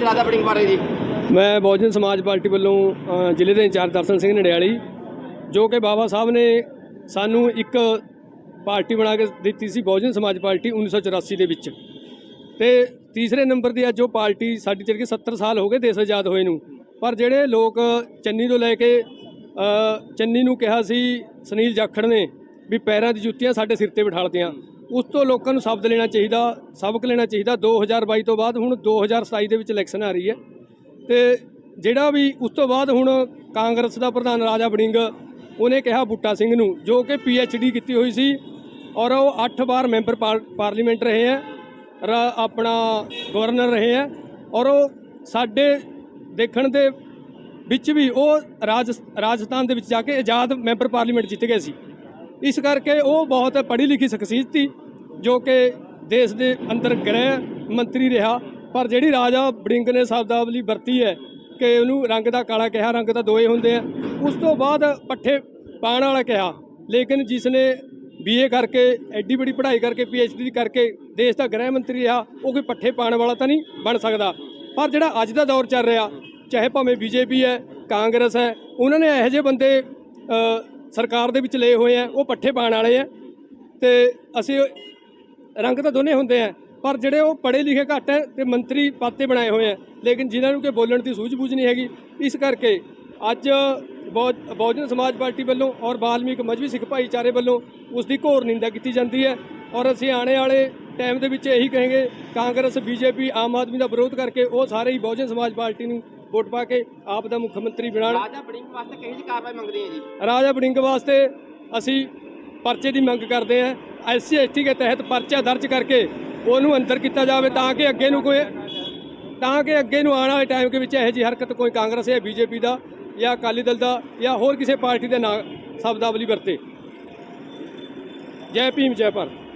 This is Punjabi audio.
ਜੀ ਬੜਿੰਗ ਬਾਰੇ ਜੀ? ਮੈਂ ਬਹੁਜਨ ਸਮਾਜ ਪਾਰਟੀ ਵੱਲੋਂ ਅ, ਜ਼ਿਲ੍ਹੇ ਦੇ ਇੰਚਾਰਜ ਦਰਸ਼ਨ ਸਿੰਘ ਨਡਿਆਲੀ ਜੋ ਕਿ ਬਾਬਾ ਸਾਹਿਬ ਨੇ ਸਾਨੂੰ ਇੱਕ ਪਾਰਟੀ ਬਣਾ ਕੇ ਦਿੱਤੀ ਸੀ ਬਹੁਜਨ ਸਮਾਜ ਪਾਰਟੀ 1984 ਦੇ ਵਿੱਚ। ਤੇ ਤੀਸਰੇ ਨੰਬਰ ਦੀ ਅੱਜ ਉਹ ਪਾਰਟੀ ਸਾਡੀ ਚੱਲ ਕਿ 70 ਸਾਲ ਹੋ ਗਏ ਦੇਸ਼ ਆਜ਼ਾਦ ਹੋਏ ਨੂੰ। ਪਰ ਜਿਹੜੇ ਲੋਕ ਚੰਨੀ ਤੋਂ ਲੈ ਕੇ ਅ, ਚੰਨੀ ਨੂੰ ਕਿਹਾ ਸੀ ਸੁਨੀਲ ਜਾਖੜ ਨੇ ਵੀ ਪੈਰਾਂ ਦੀ ਜੁੱਤੀਆਂ ਸਾਡੇ ਸਿਰ ਤੇ ਬਿਠਾਲਤੀਆਂ ਉਸ ਤੋਂ ਲੋਕਾਂ ਨੂੰ ਸ਼ਬਦ ਲੈਣਾ ਚਾਹੀਦਾ, ਸਬਕ ਲੈਣਾ ਚਾਹੀਦਾ। 2022 ਤੋਂ ਬਾਅਦ ਹੁਣ 2027 ਦੇ ਵਿੱਚ ਇਲੈਕਸ਼ਨ ਆ ਰਹੀ ਹੈ। ਤੇ ਜਿਹੜਾ ਵੀ ਉਸ ਤੋਂ ਬਾਅਦ ਹੁਣ ਕਾਂਗਰਸ ਦਾ ਪ੍ਰਧਾਨ ਰਾਜਾ ਵੜਿੰਗ, ਉਹਨੇ ਕਿਹਾ ਬੁੱਟਾ ਸਿੰਘ ਨੂੰ, ਜੋ ਕਿ ਡੀ ਕੀਤੀ ਹੋਈ ਸੀ ਔਰ ਉਹ 8 ਵਾਰ ਮੈਂਬਰ ਪਾਰ- ਪਾਰਲੀਮੈਂਟ ਰਹੇ ਹੈ, ਰ- ਆਪਣਾ ਗਵਰਨਰ ਰਹੇ ਹੈ ਔਰ ਉਹ ਸਾਡੇ ਦੇਖਣ ਦੇ ਵਿੱਚ ਵੀ ਉਹ ਰਾਜ, ਰਾਜਸਥਾਨ ਦੇ ਵਿੱਚ ਜਾ ਕੇ ਆਜ਼ਾਦ ਮੈਂਬਰ ਪਾਰਲੀਮੈਂਟ ਜਿੱਤ ਗਏ ਸੀ। ਇਸ ਕਰਕੇ ਉਹ ਬਹੁਤ ਪੜ੍ਹੀ ਲਿਖੀ ਸ਼ਖਸੀਅਤ ਸੀ, ਜੋ ਕਿ ਦੇਸ਼ ਦੇ ਅੰਦਰ ਗ੍ਰਹਿ ਮੰਤਰੀ ਰਿਹਾ। ਪਰ ਜਿਹੜੀ ਰਾਜਾ ਬੜਿੰਗ ਨੇ ਸ਼ਬਦਾਵਲੀ ਵਰਤੀ ਹੈ ਕਿ ਉਹਨੂੰ ਰੰਗ ਦਾ ਕਾਲਾ ਕਿਹਾ, ਰੰਗ ਤਾਂ ਦੋਏ ਹੁੰਦੇ ਆ। ਉਸ ਤੋਂ ਬਾਅਦ ਪੱਠੇ ਪਾਣ ਵਾਲਾ ਕਿਹਾ। ਲੇਕਿਨ ਜਿਸ ਨੇ ਬੀਏ ਕਰਕੇ, ਐਡੀ ਬੜੀ ਪੜ੍ਹਾਈ ਕਰਕੇ ਪੀਐਚਡੀ ਕਰਕੇ ਦੇਸ਼ ਦਾ ਗ੍ਰਹਿ ਮੰਤਰੀ ਰਿਹਾ, ਉਹ ਕੋਈ ਪੱਠੇ ਪਾਣ ਵਾਲਾ ਤਾਂ ਨਹੀਂ ਬਣ ਸਕਦਾ। ਪਰ ਜਿਹੜਾ ਅੱਜ ਦਾ ਦੌਰ ਚੱਲ ਰਿਹਾ, ਚਾਹੇ ਭਾਵੇਂ ਬੀਜੇਪੀ ਹੈ, ਕਾਂਗਰਸ ਹੈ, ਉਹਨਾਂ ਨੇ ਇਹੋ ਜਿਹੇ ਬੰਦੇ ਸਰਕਾਰ ਦੇ ਵਿੱਚ ਲਏ ਹੋਏ ਆ, ਉਹ ਪੱਠੇ ਪਾਣ ਵਾਲੇ ਆ। ਤੇ ਅਸੀਂ ਰੰਗ ਤਾਂ ਦੋਨੇ ਹੁੰਦੇ ਆ, ਪਰ ਜਿਹੜੇ ਉਹ ਪੜ੍ਹੇ ਲਿਖੇ ਘੱਟ ਹੈ ਤੇ ਮੰਤਰੀ ਪਦ ਤੇ ਬਣਾਏ ਹੋਏ ਆ। ਲੇਕਿਨ ਜਿਨ੍ਹਾਂ ਨੂੰ ਕਿ ਬੋਲਣ ਦੀ ਸੂਝ-ਬੂਝ ਨਹੀਂ ਹੈਗੀ, ਇਸ ਕਰਕੇ ਅੱਜ ਬਹੁ- ਬਹੁਜਨ ਸਮਾਜ ਪਾਰਟੀ ਵੱਲੋਂ ਔਰ ਬਾਲਮੀਕ ਮਜਬੀ ਸਿੱਖ ਭਾਈਚਾਰੇ ਵੱਲੋਂ ਉਸ ਦੀ ਘੋਰ ਨਿੰਦਾ ਕੀਤੀ ਜਾਂਦੀ ਹੈ। ਔਰ ਅਸੀਂ ਆਉਣੇ ਵਾਲੇ ਟਾਈਮ ਦੇ ਵਿੱਚ ਇਹੀ ਕਹਾਂਗੇ, ਕਾਂਗਰਸ, ਬੀਜੇਪੀ, ਆਮ ਆਦਮੀ ਦਾ ਵਿਰੋਧ ਕਰਕੇ ਉਹ ਸਾਰੇ ਹੀ ਬਹੁਜਨ ਸਮਾਜ ਪਾਰਟੀ ਨੂੰ ਵੋਟ ਪਾ ਕੇ ਆਪ ਦਾ ਮੁੱਖ ਮੰਤਰੀ ਬਣਾਉਣ। ਰਾਜਾ ਬੜਿੰਗ ਵਾਸਤੇ ਕਿਹੋ ਜਿਹੀ ਕਾਰਵਾਈ ਮੰਗਦੇ ਆ ਜੀ? ਰਾਜਾ ਬੜਿੰਗ ਵਾਸਤੇ ਅਸੀਂ ਪਰਚੇ ਦੀ ਮੰਗ ਕਰਦੇ ਹਾਂ। ਐਸਸੀ ਐਸਟੀ ਦੇ ਤਹਿਤ ਪਰਚਾ ਦਰਜ ਕਰਕੇ ਉਹਨੂੰ ਅੰਦਰ ਕੀਤਾ ਜਾਵੇ ਤਾਂ ਕਿ ਅੱਗੇ ਨੂੰ ਕੋਈ ਤਾਂ ਕਿ ਅੱਗੇ ਨੂੰ ਆਉਣ ਵਾਲੇ ਟਾਈਮ ਦੇ ਵਿੱਚ ਇਹੋ ਜਿਹੀ ਹਰਕਤ ਕੋਈ ਕਾਂਗਰਸ ਜਾਂ ਬੀਜੇਪੀ ਦਾ ਜਾਂ ਅਕਾਲੀ ਦਲ ਦਾ ਜਾਂ ਹੋਰ ਕਿਸੇ ਪਾਰਟੀ ਦੇ ਨਾਂ ਸ਼ਬਦਾਵਲੀ ਵਰਤੇ। ਜੈ ਭੀਮ ਜੈ ਭਾਰਤ।